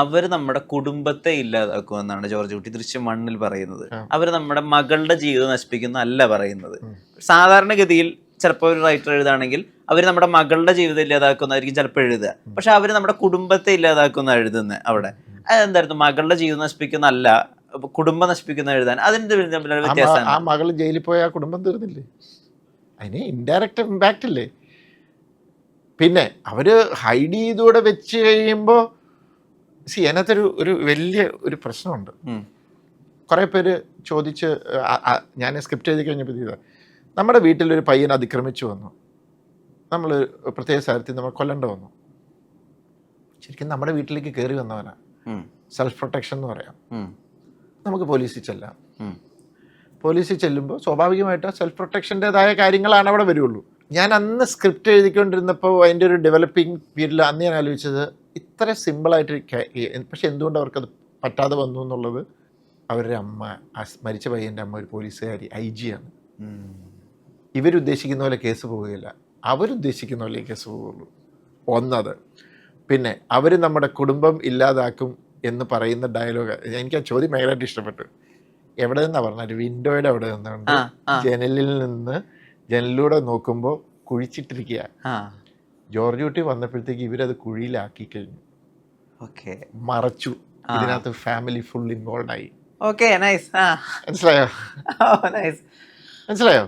അവർ നമ്മുടെ കുടുംബത്തെ ഇല്ലാതാക്കുമെന്നാണ് ജോർജ് കുട്ടി ദൃശ്യം മണ്ണിൽ പറയുന്നത്. അവർ നമ്മുടെ മകളുടെ ജീവിതം നശിപ്പിക്കുന്ന അല്ല പറയുന്നത്. സാധാരണഗതിയിൽ ചിലപ്പോൾ ഒരു റൈറ്റർ എഴുതാണെങ്കിൽ അവർ നമ്മുടെ മകളുടെ ജീവിതം ഇല്ലാതാക്കുന്നതായിരിക്കും ചിലപ്പോൾ എഴുതുക. പക്ഷെ അവർ നമ്മുടെ കുടുംബത്തെ ഇല്ലാതാക്കുന്ന എഴുതുന്നത് അവിടെ. അതെന്തായിരുന്നു മകളുടെ ജീവിതം നശിപ്പിക്കുന്ന അല്ല കുടുംബം നശിപ്പിക്കുന്ന എഴുതാൻ. അതിന്റെ വ്യത്യാസം ആ മകൾ ജയിലിൽ പോയ ആ കുടുംബം തീർന്നില്ലേ? അതിന് ഇൻഡയറക്റ്റ് ഇമ്പാക്റ്റ് ഇല്ലേ? പിന്നെ അവർ ഹൈഡ് ചെയ്തൂടെ വെച്ച് കഴിയുമ്പോൾ സി അതിനകത്തൊരു ഒരു വലിയ ഒരു പ്രശ്നമുണ്ട്. കുറേ പേര് ചോദിച്ച് ഞാൻ സ്ക്രിപ്റ്റ് എഴുതി കഴിഞ്ഞപ്പോൾ ചെയ്ത. നമ്മുടെ വീട്ടിലൊരു പയ്യൻ അതിക്രമിച്ചു വന്നു. നമ്മൾ പ്രത്യേക സ്ഥലത്തിൽ നമ്മൾ കൊല്ലണ്ട വന്നു. ശരിക്കും നമ്മുടെ വീട്ടിലേക്ക് കയറി വന്നവനാ. സെൽഫ് പ്രൊട്ടക്ഷൻ എന്ന് പറയാം. നമുക്ക് പോലീസിൽ ചെല്ലാം. പോലീസിൽ ചെല്ലുമ്പോൾ സ്വാഭാവികമായിട്ട് സെൽഫ് പ്രൊട്ടക്ഷന്റെതായ കാര്യങ്ങളാണ് അവിടെ വരുള്ളൂ. ഞാൻ അന്ന് സ്ക്രിപ്റ്റ് എഴുതിക്കൊണ്ടിരുന്നപ്പോൾ അതിന്റെ ഒരു ഡെവലപ്പിംഗ് പീരീഡിൽ അന്ന് ഞാൻ ആലോചിച്ചത് ഇത്ര സിമ്പിളായിട്ട് പക്ഷെ എന്തുകൊണ്ട് അവർക്കത് പറ്റാതെ വന്നു എന്നുള്ളത് അവരുടെ അമ്മ മരിച്ച പയ്യന്റെ അമ്മ ഒരു പോലീസുകാരി ഐ ജി ആണ്. ഇവരുദ്ദേശിക്കുന്ന പോലെ കേസ് പോവുകയില്ല. അവരുദ്ദേശിക്കുന്ന പോലെ കേസ് പോവുള്ളൂ ഒന്നത്. പിന്നെ അവർ നമ്മുടെ കുടുംബം ഇല്ലാതാക്കും എന്ന് പറയുന്ന ഡയലോഗ്. എനിക്ക് ആ ചോദ്യം ഭയങ്കരമായിട്ട് ഇഷ്ടപ്പെട്ടു. എവിടെ നിന്നാ പറഞ്ഞത്? വിൻഡോയുടെ അവിടെ ആ. ജനലിൽ നിന്ന് ജനലിലൂടെ നോക്കുമ്പോൾ കുഴിച്ചിട്ടിരിക്കുക ജോർജ് കുട്ടി വന്നപ്പോഴത്തേക്ക് ഇവരത് കുഴിയിലാക്കി കഴിഞ്ഞു. ഓക്കെ. മറച്ചു. ഇതിനകത്ത് ഫാമിലി ഫുൾ ഇൻവോൾവ് ആയി. ഓക്കെ നൈസ് മനസ്സിലായോ? നൈസ് മനസ്സിലായോ?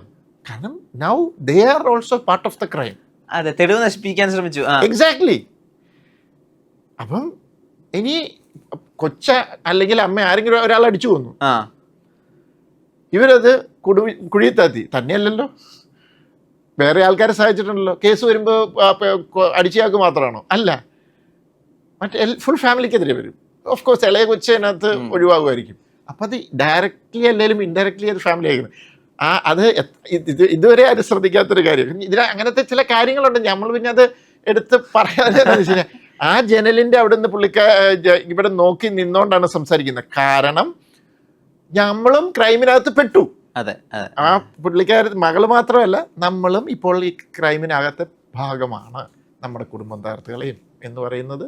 കാരണം now they are also part of the crime അതെ തെളിവ് നശിപ്പിക്കാൻ ശ്രമിച്ചു. എക്സാക്ട്ലി അപ്പം ഇനി കൊച്ച അല്ലെങ്കിൽ അമ്മ ആരെങ്കിലും ഒരാൾ അടിച്ചു കൊന്നു. ഇവരത് കുടു കുഴിയിൽ താത്തി. തന്നെയല്ലല്ലോ. വേറെ ആൾക്കാരെ സഹായിച്ചിട്ടുണ്ടല്ലോ. കേസ് വരുമ്പോൾ അടിച്ചയാൾക്ക് മാത്രമാണോ അല്ല. മറ്റേ ഫുൾ ഫാമിലിക്കെതിരെ വരും. ഓഫ് കോഴ്സ് ഇളയ കൊച്ചതിനകത്ത് ഉം. ഒഴിവാകുമായിരിക്കും. അപ്പം അത് ഡയറക്റ്റ്ലി അല്ലെങ്കിലും ഇൻഡയറക്റ്റ്ലി അത് ഫാമിലി ആയിരിക്കും. ആ അത് ഇത് ഇത് ഇതുവരെ അത് ശ്രദ്ധിക്കാത്തൊരു കാര്യം. ഇതിൽ അങ്ങനത്തെ ചില കാര്യങ്ങളുണ്ട്. നമ്മൾ പിന്നെ അത് എടുത്ത് പറയാതെ ആ ജനലിന്റെ അവിടെ നിന്ന് പുള്ളിക്ക ഇവിടെ നോക്കി നിന്നുകൊണ്ടാണ് സംസാരിക്കുന്നത്. കാരണം നമ്മളും ക്രൈമിനകത്ത് പെട്ടു. അതെ ആ പുള്ളിക്കാരി മകൾ മാത്രമല്ല നമ്മളും ഇപ്പോൾ ഈ ക്രൈമിനകത്തെ ഭാഗമാണ് നമ്മുടെ കുടുംബം താർത്തുകളെയും എന്ന് പറയുന്നത്.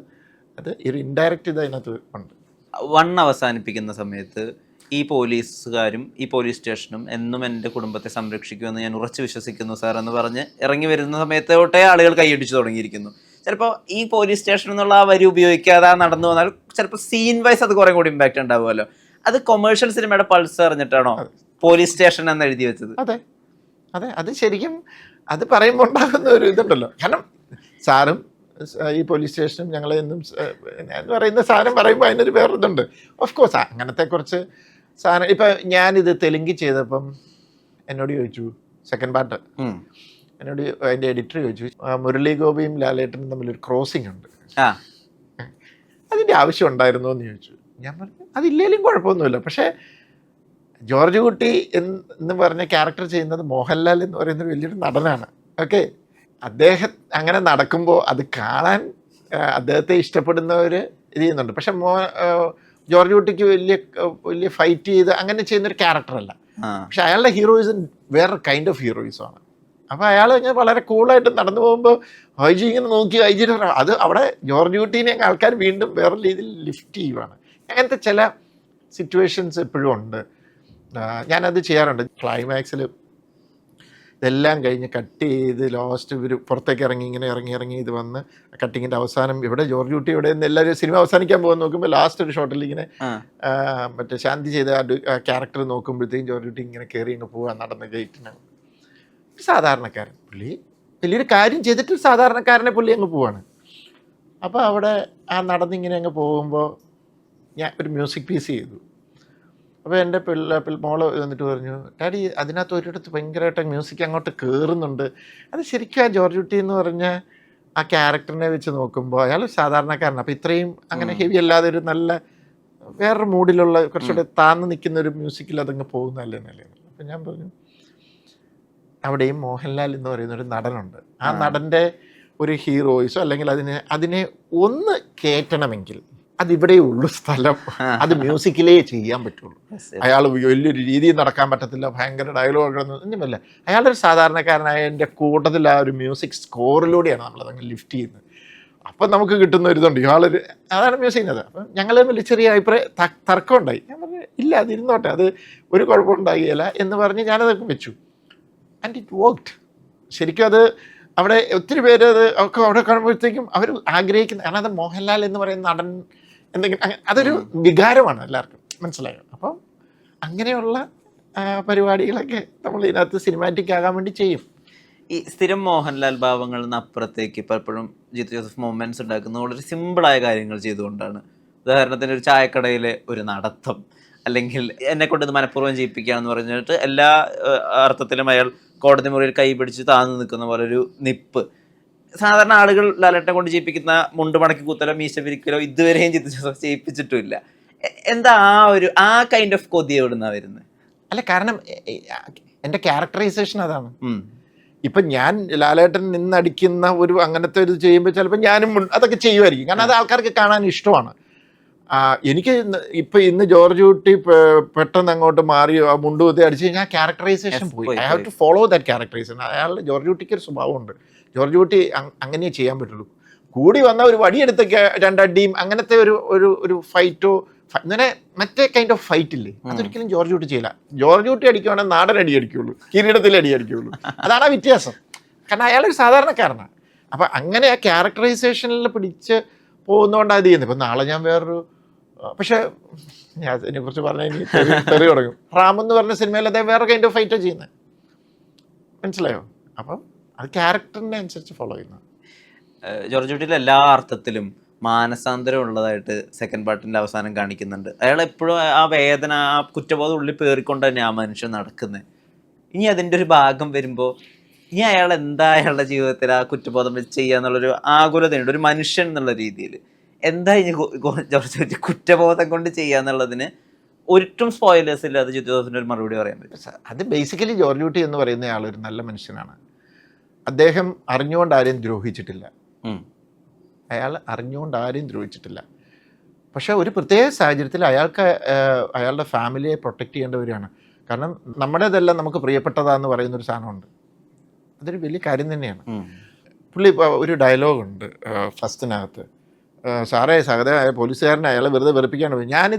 അത് ഒരു ഇൻഡയറക്റ്റ് ഇത് അതിനകത്ത് ഉണ്ട്. വൺ അവസാനിപ്പിക്കുന്ന സമയത്ത് ഈ പോലീസുകാരും ഈ പോലീസ് സ്റ്റേഷനും എന്നും എന്റെ കുടുംബത്തെ സംരക്ഷിക്കുമെന്ന് ഞാൻ ഉറച്ചു വിശ്വസിക്കുന്നു സാർ എന്ന് പറഞ്ഞ് ഇറങ്ങി വരുന്ന സമയത്ത് തൊട്ടേ ആളുകൾ കൈയടിച്ചു തുടങ്ങിയിരിക്കുന്നു. ചിലപ്പോൾ ഈ പോലീസ് സ്റ്റേഷൻ എന്നുള്ള ആ വരി ഉപയോഗിക്കാതെ നടന്നു വന്നാൽ ചിലപ്പോൾ സീൻ വൈസ് അത് കുറേ കൂടി ഇമ്പാക്റ്റ് ഉണ്ടാവുമല്ലോ. അത് കൊമേഴ്ഷ്യൽ സിനിമയുടെ പൾസ് അറിഞ്ഞിട്ടാണോ? പോലീസ് സ്റ്റേഷൻ എന്ന് എഴുതി വെച്ചത്. അതെ. അതെ അത് ശരിക്കും അത് പറയുമ്പോൾ ഉണ്ടാകുന്ന ഒരു ഇതുണ്ടല്ലോ. കാരണം സാറും ഈ പോലീസ് സ്റ്റേഷനും ഞങ്ങളെ എന്നും ഞാൻ പറയുന്ന സാധനം പറയുമ്പോൾ അതിനൊരു വേറൊരിതുണ്ട്. ഓഫ് കോഴ്സ് അങ്ങനത്തെ കുറച്ച് സാധനം ഇപ്പം ഞാനിത് തെലുങ്ക് ചെയ്തപ്പം എന്നോട് ചോദിച്ചു സെക്കൻഡ് പാർട്ട് എന്നോട് അതിന്റെ എഡിറ്റർ ചോദിച്ചു മുരളി ഗോപിയും ലാലേട്ടനും ഒരു ക്രോസിംഗ് ഉണ്ട്. ആ. അതിന്റെ ആവശ്യം ഉണ്ടായിരുന്നോ എന്ന് ചോദിച്ചു. ഞാൻ പറഞ്ഞു അതില്ലേലും കുഴപ്പമൊന്നുമില്ല. പക്ഷേ ജോർജ് കുട്ടി എന്ന് പറഞ്ഞ ക്യാരക്ടർ ചെയ്യുന്നത് മോഹൻലാൽ എന്ന് പറയുന്ന വലിയൊരു നടനാണ്. ഓക്കെ അദ്ദേഹം അങ്ങനെ നടക്കുമ്പോൾ അത് കാണാൻ അദ്ദേഹത്തെ ഇഷ്ടപ്പെടുന്നവർ ഇത് ചെയ്യുന്നുണ്ട്. പക്ഷെ മോ ജോർജ് കുട്ടിക്ക് വലിയ വലിയ ഫൈറ്റ് ചെയ്ത് അങ്ങനെ ചെയ്യുന്നൊരു ക്യാരക്ടറല്ല പക്ഷെ അയാളുടെ ഹീറോയിസം വേറെ കൈൻഡ് ഓഫ് ഹീറോയിസമാണ് അപ്പോൾ അയാൾ ഇങ്ങനെ വളരെ കൂളായിട്ട് നടന്നു പോകുമ്പോൾ ഹൈജി ഇങ്ങനെ നോക്കി ഹൈജിയുടെ അത് അവിടെ ജോർജ് കുട്ടീനെ ആൾക്കാർ വീണ്ടും വേറെ രീതിയിൽ ലിഫ്റ്റ് ചെയ്യുവാണ്. അങ്ങനത്തെ ചില സിറ്റുവേഷൻസ് എപ്പോഴും ഉണ്ട്. ഞാനത് ചെയ്യാറുണ്ട്. ക്ലൈമാക്സിൽ ഇതെല്ലാം കഴിഞ്ഞ് കട്ട് ചെയ്ത് ലാസ്റ്റ് ഇവർ പുറത്തേക്ക് ഇറങ്ങി ഇങ്ങനെ ഇറങ്ങി ഇറങ്ങി ഇത് വന്ന് കട്ടിങ്ങിന്റെ അവസാനം ഇവിടെ ജോർജ് കുട്ടി ഇവിടെ നിന്ന് എല്ലാവരും സിനിമ അവസാനിക്കാൻ പോകുന്ന നോക്കുമ്പോൾ ലാസ്റ്റ് ഒരു ഷോട്ടിൽ ഇങ്ങനെ മറ്റേ ശാന്തി ചെയ്ത ആ ക്യാരക്ടർ നോക്കുമ്പോഴത്തേക്കും ജോർജ് കുട്ടി ഇങ്ങനെ കയറി ഇങ്ങ് പോകാൻ നടന്ന ഗേറ്റിന് ഒരു സാധാരണക്കാരൻ. പുള്ളി വലിയൊരു കാര്യം ചെയ്തിട്ട് സാധാരണക്കാരനെ പുള്ളി അങ്ങ് പോവാണ്. അപ്പോൾ അവിടെ ആ നടന്നിങ്ങനെ അങ്ങ് പോകുമ്പോൾ ഞാൻ ഒരു മ്യൂസിക് പീസ് ചെയ്തു. അപ്പോൾ എന്റെ പിള്ള പിള്ള മോൾ എന്നിട്ട് പറഞ്ഞു ഡാഡി അതിനകത്ത് ഒരിടത്ത് ഭയങ്കരമായിട്ട് മ്യൂസിക് അങ്ങോട്ട് കയറുന്നുണ്ട് അത് ശരിക്കും ആ ജോർജ് കുട്ടി എന്ന് പറഞ്ഞ ആ ക്യാരക്ടറിനെ വെച്ച് നോക്കുമ്പോൾ അയാൾ സാധാരണക്കാരനാണ് അപ്പോൾ ഇത്രയും അങ്ങനെ ഹെവി അല്ലാതെ ഒരു നല്ല വേറൊരു മൂഡിലുള്ള കുറച്ചുകൂടെ താന്ന് നിൽക്കുന്ന ഒരു മ്യൂസിക്കിൽ അതങ്ങ് പോകുന്നല്ലേ നല്ലത് അപ്പം ഞാൻ പറഞ്ഞു അവിടെയും മോഹൻലാൽ എന്ന് പറയുന്ന ഒരു നടനുണ്ട്. ആ ആ. നടന്റെ ഒരു ഹീറോയിസോ അല്ലെങ്കിൽ അതിനെ അതിനെ ഒന്ന് കയറ്റണമെങ്കിൽ അതിവിടെ ഉള്ളു സ്ഥലം അത് മ്യൂസിക്കിലേ ചെയ്യാൻ പറ്റുള്ളൂ. അയാൾ വലിയൊരു രീതിയിൽ നടക്കാൻ പറ്റത്തില്ല ഭയങ്കര ഡയലോഗുകളൊന്നും ഒന്നുമല്ല അയാളൊരു സാധാരണക്കാരനായ എന്റെ കൂട്ടത്തിൽ ആ ഒരു മ്യൂസിക് സ്കോറിലൂടെയാണ് നമ്മളതങ്ങ് ലിഫ്റ്റ് ചെയ്യുന്നത്. അപ്പം നമുക്ക് കിട്ടുന്ന ഒരു ഇതുണ്ട്. ഇയാളൊരു അതാണ് മ്യൂസ് ചെയ്യുന്നത് അപ്പം ഞങ്ങൾ തമ്മിൽ ചെറിയ അഭിപ്രായ തർക്കം ഉണ്ടായി ഞാൻ പറഞ്ഞു ഇല്ല അത് ഇരുന്നോട്ടെ അത് ഒരു കുഴപ്പമുണ്ടാകില്ല എന്ന് പറഞ്ഞ് ഞാനതൊക്കെ വെച്ചു. ആൻഡ് ഇറ്റ് വർക്ക്ഡ് ശരിക്കും അത് അവിടെ ഒത്തിരി പേര് അത് ഒക്കെ അവിടെ കാണുമ്പോഴത്തേക്കും അവർ ആഗ്രഹിക്കുന്ന കാരണം അത് മോഹൻലാൽ എന്ന് പറയുന്ന നടൻ എന്തെങ്കിലും അതൊരു വികാരമാണ് എല്ലാവർക്കും. മനസ്സിലായോ? അപ്പം അങ്ങനെയുള്ള പരിപാടികളൊക്കെ നമ്മൾ ഇതിനകത്ത് സിനിമാറ്റിക് ആകാൻ വേണ്ടി ചെയ്യും. ഈ സ്ഥിരം മോഹൻലാൽ ഭാവങ്ങളിൽ നിന്ന് അപ്പുറത്തേക്ക് പലപ്പോഴും ജിത്തു ജോസഫ് മൊമെന്റ്സ് ഉണ്ടാക്കുന്നത് വളരെ സിമ്പിളായ കാര്യങ്ങൾ ചെയ്തുകൊണ്ടാണ്. ഉദാഹരണത്തിന് ഒരു ചായക്കടയിലെ ഒരു നടത്തം അല്ലെങ്കിൽ എന്നെ കൊണ്ട് ഇത് മനഃപൂർവം ചെയ്യിപ്പിക്കുകയാണെന്ന് പറഞ്ഞിട്ട് എല്ലാ അർത്ഥത്തിലും അയാൾ കോടതി മുറിയിൽ കൈ പിടിച്ച് താഴ്ന്നു നിൽക്കുന്ന പോലെ ഒരു നിപ്പ്. സാധാരണ ആളുകൾ ലാലേട്ടനെ കൊണ്ട് ചെയ്യിപ്പിക്കുന്ന മുണ്ട് മടക്കി കൂത്തലോ മീശ വിരിക്കലോ ഇതുവരെയും ജിത്തു ജോസഫ് ചെയ്യിപ്പിച്ചിട്ടുമില്ല എന്താ ആ ഒരു ആ കൈൻഡ് ഓഫ് കൊതി എവിടുന്നാ വരുന്നത് അല്ല കാരണം എന്റെ ക്യാരക്ടറൈസേഷൻ അതാണ്. ഇപ്പൊ ഞാൻ ലാലേട്ടൻ നിന്നടിക്കുന്ന ഒരു അങ്ങനത്തെ ഒരു ചെയ്യുമ്പോൾ ചിലപ്പോൾ ഞാനും അതൊക്കെ ചെയ്യുമായിരിക്കും. കാരണം അത് ആൾക്കാർക്ക് കാണാൻ ഇഷ്ടമാണ്. എനിക്ക് ഇപ്പൊ ഇന്ന് ജോർജ് കുട്ടി പെട്ടെന്ന് അങ്ങോട്ട് മാറി മുണ്ടു കുത്തി അടിച്ചു കഴിഞ്ഞാൽ ക്യാരക്ടറൈസേഷൻ പോയി. I have to follow that characterisation അയാളുടെ ജോർജ് കുട്ടിക്ക് ഒരു സ്വഭാവമുണ്ട്. ജോർജ് കുട്ടി അങ്- അങ്ങനെ ചെയ്യാൻ പറ്റുള്ളൂ. കൂടി വന്ന ഒരു വടിയെടുത്തൊക്കെ രണ്ടടിയും അങ്ങനത്തെ ഒരു ഒരു ഒരു ഫൈറ്റോ അങ്ങനെ മറ്റേ കൈൻഡ് ഓഫ് ഫൈറ്റ് ഇല്ലേ? അതൊരിക്കലും ജോർജ് കുട്ടി ചെയ്യില്ല. ജോർജ് കുട്ടി അടിക്കുവാണെങ്കിൽ നാടൻ അടി അടിക്കുള്ളൂ. കിരീടത്തിൽ അടി അടിക്കുള്ളൂ. അതാണ് ആ വ്യത്യാസം. കാരണം അയാളൊരു സാധാരണക്കാരനാണ്. അപ്പം അങ്ങനെ ആ ക്യാരക്ടറൈസേഷനിൽ പിടിച്ച് പോകുന്നതുകൊണ്ടാണ് അത് ചെയ്യുന്നത് ഇപ്പം നാളെ ഞാൻ വേറൊരു പക്ഷേ ഞാൻ അതിനെ കുറിച്ച് പറഞ്ഞാൽ തെറി തുടങ്ങും. റാം എന്ന് പറഞ്ഞ സിനിമയിൽ അദ്ദേഹം വേറെ കൈൻഡ് ഓഫ് ഫൈറ്റാണ് ചെയ്യുന്നത് മനസ്സിലായോ? അപ്പം അത് ക്യാരക്ടറിനെ അനുസരിച്ച് ഫോളോ ചെയ്യുന്നത് ജോർജ് കുട്ടിയിൽ എല്ലാ അർത്ഥത്തിലും മാനസാന്തരം ഉള്ളതായിട്ട് സെക്കൻഡ് പാർട്ടിന്റെ അവസാനം കാണിക്കുന്നുണ്ട്. അയാൾ എപ്പോഴും ആ വേദന ആ കുറ്റബോധം ഉള്ളിൽ പേറിക്കൊണ്ട് തന്നെ ആ മനുഷ്യൻ നടക്കുന്നത് ഇനി അതിന്റെ ഒരു ഭാഗം വരുമ്പോൾ ഇനി അയാൾ എന്താ അയാളുടെ ജീവിതത്തിൽ ആ കുറ്റബോധം വെച്ച് ചെയ്യുക എന്നുള്ളൊരു ആകുലതയുണ്ട്. ഒരു മനുഷ്യൻ എന്നുള്ള രീതിയിൽ. എന്താ ഇനി ജോർജ് കുറ്റബോധം കൊണ്ട് ചെയ്യാന്നുള്ളതിന് ഒരിട്ടും സ്പോയിലേഴ്സ് ഇല്ലാതെ ജിത്തു ഒരു മറുപടി പറയാൻ പറ്റും അത് ബേസിക്കലി ജോർജ് കുട്ടി എന്ന് പറയുന്ന ആൾ ഒരു നല്ല മനുഷ്യനാണ്. അദ്ദേഹം അറിഞ്ഞുകൊണ്ട് ആരെയും ദ്രോഹിച്ചിട്ടില്ല. അയാൾ അറിഞ്ഞുകൊണ്ട് ആരെയും ദ്രോഹിച്ചിട്ടില്ല. പക്ഷേ ഒരു പ്രത്യേക സാഹചര്യത്തിൽ അയാൾക്ക് അയാളുടെ ഫാമിലിയെ പ്രൊട്ടക്റ്റ് ചെയ്യേണ്ടവരാണ്. കാരണം നമ്മുടേതെല്ലാം നമുക്ക് പ്രിയപ്പെട്ടതാന്ന് പറയുന്ന ഒരു സാധനമുണ്ട്. അതൊരു വലിയ കാര്യം തന്നെയാണ്. പുള്ളി ഒരു ഡയലോഗുണ്ട് ഫസ്റ്റിനകത്ത് സാറേ സഹത പോലീസുകാരനെ അയാളെ വെറുതെ വെറുപ്പിക്കാൻ ഞാൻ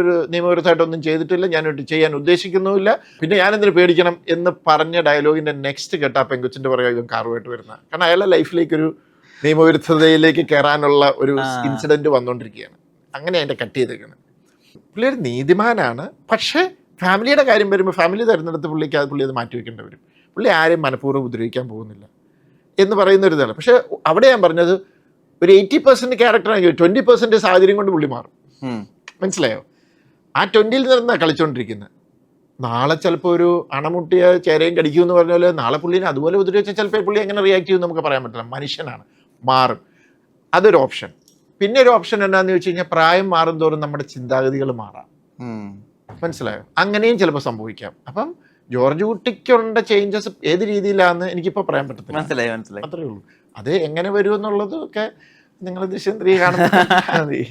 ഒരു നിയമവിരുദ്ധമായിട്ടൊന്നും ചെയ്തിട്ടില്ല. ഞാൻ ഇത് ചെയ്യാൻ ഉദ്ദേശിക്കുന്നുമില്ല. പിന്നെ ഞാൻ എന്തിനു പേടിക്കണം എന്ന് പറഞ്ഞ ഡയലോഗിന്റെ നെക്സ്റ്റ് കേട്ട ആ പെങ്കുച്ചിന്റെ പറയുക ഇവൻ കാറുമായിട്ട് വരുന്ന കാരണം അയാളെ ലൈഫിലേക്കൊരു നിയമവിരുദ്ധതയിലേക്ക് കയറാനുള്ള ഒരു ഇൻസിഡന്റ് വന്നുകൊണ്ടിരിക്കുകയാണ് അങ്ങനെ അതിന്റെ കട്ട് ചെയ്തേക്കുന്നത് പുള്ളി ഒരു നീതിമാനാണ്. പക്ഷേ ഫാമിലിയുടെ കാര്യം വരുമ്പോൾ ഫാമിലി തിരഞ്ഞെടുത്ത് പുള്ളിക്ക് അത് പുള്ളി അത് മാറ്റി വെക്കേണ്ടി വരും. പുള്ളി ആരെയും മനഃപൂർവം ഉപദ്രവിക്കാൻ പോകുന്നില്ല എന്ന് പറയുന്ന ഒരു ഇതാണ്. പക്ഷേ അവിടെ ഞാൻ പറഞ്ഞത് ഒരു എയ്റ്റി പെർസെന്റ് ക്യാരക്ടറാണ് ട്വന്റി പെർസെന്റ് സാഹചര്യം കൊണ്ട് പുള്ളി മാറും. മനസ്സിലായോ? ആ ട്വന്റിയിൽ നിന്നാണ് കളിച്ചുകൊണ്ടിരിക്കുന്നത് നാളെ ചിലപ്പോൾ ഒരു അണമുട്ടിയ ചേരയും കടിക്കുമെന്ന് പറഞ്ഞ പോലെ നാളെ പുള്ളിനെ അതുപോലെ ഉപദ്രവിച്ചാൽ ചിലപ്പോൾ പുള്ളി എങ്ങനെ റിയാക്ട് ചെയ്യുമെന്ന് നമുക്ക് പറയാൻ പറ്റില്ല. മനുഷ്യനാണ്. മാറും. അതൊരു ഓപ്ഷൻ പിന്നെ ഒരു ഓപ്ഷൻ എന്താണെന്ന് ചോദിച്ചു കഴിഞ്ഞാൽ പ്രായം മാറും തോറും നമ്മുടെ ചിന്താഗതികൾ മാറാം. മനസ്സിലായോ? അങ്ങനെയും ചിലപ്പോൾ സംഭവിക്കാം. അപ്പം ജോർജ് കുട്ടിക്കുണ്ട ചേഞ്ചസ് ഏത് രീതിയിലാണെന്ന് എനിക്കിപ്പോൾ പറയാൻ പറ്റത്തില്ല. മനസ്സിലായി മനസ്സിലായി. അത്രയേ ഉള്ളൂ. അത് എങ്ങനെ വരുമെന്നുള്ളതും ഒക്കെ നിങ്ങൾ ദൃശ്യം ത്രീ കാണുമ്പോൾ